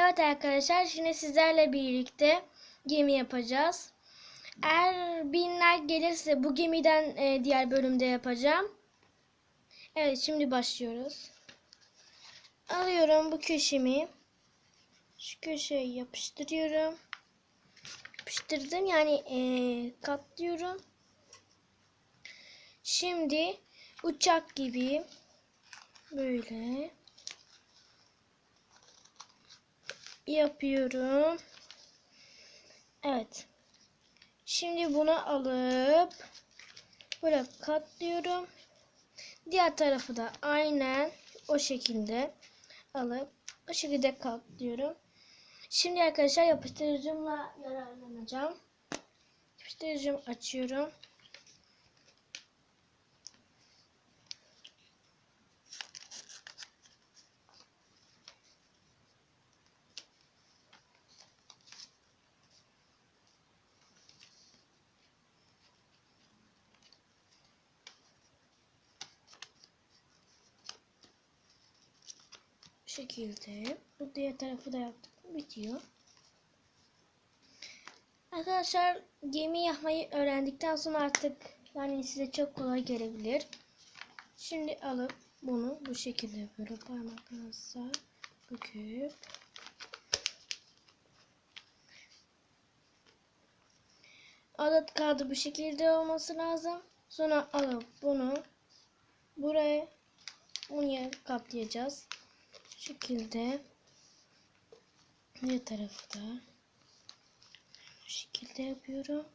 Evet arkadaşlar şimdi sizlerle birlikte gemi yapacağız. Eğer binler gelirse bu gemiden e, diğer bölümde yapacağım. Evet şimdi başlıyoruz. Alıyorum bu köşemi. Şu köşeye yapıştırıyorum. Yapıştırdım yani e, katlıyorum. Şimdi uçak gibi böyle yapıyorum. Evet. Şimdi bunu alıp böyle katlıyorum. Diğer tarafı da aynen o şekilde alıp o şekilde katlıyorum. Şimdi arkadaşlar yapıştırıcımla yararlanacağım. Yapıştırıcımı açıyorum. Şekilde. Bu diğer tarafı da yaptık. Bitiyor. Arkadaşlar gemi yapmayı öğrendikten sonra artık yani size çok kolay gelebilir. Şimdi alıp bunu bu şekilde böyle parmaklarınızla büküp adet kağıdı bu şekilde olması lazım. Sonra alıp bunu buraya bunu kaplayacağız. Şekilde bir tarafı da bu şekilde yapıyorum.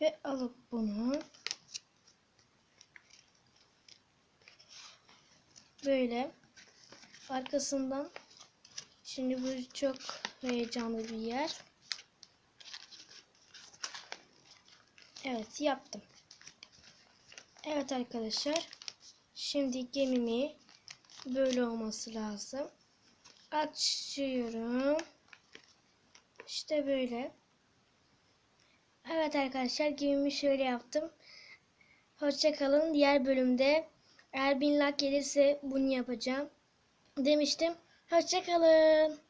Ve alıp bunu böyle arkasından şimdi bu çok heyecanlı bir yer. Evet yaptım. Evet arkadaşlar. Şimdi gemimi böyle olması lazım. Açıyorum. İşte böyle. Evet arkadaşlar gemimi şöyle yaptım. Hoşçakalın. Diğer bölümde eğer bin like gelirse bunu yapacağım. Demiştim. Hoşçakalın.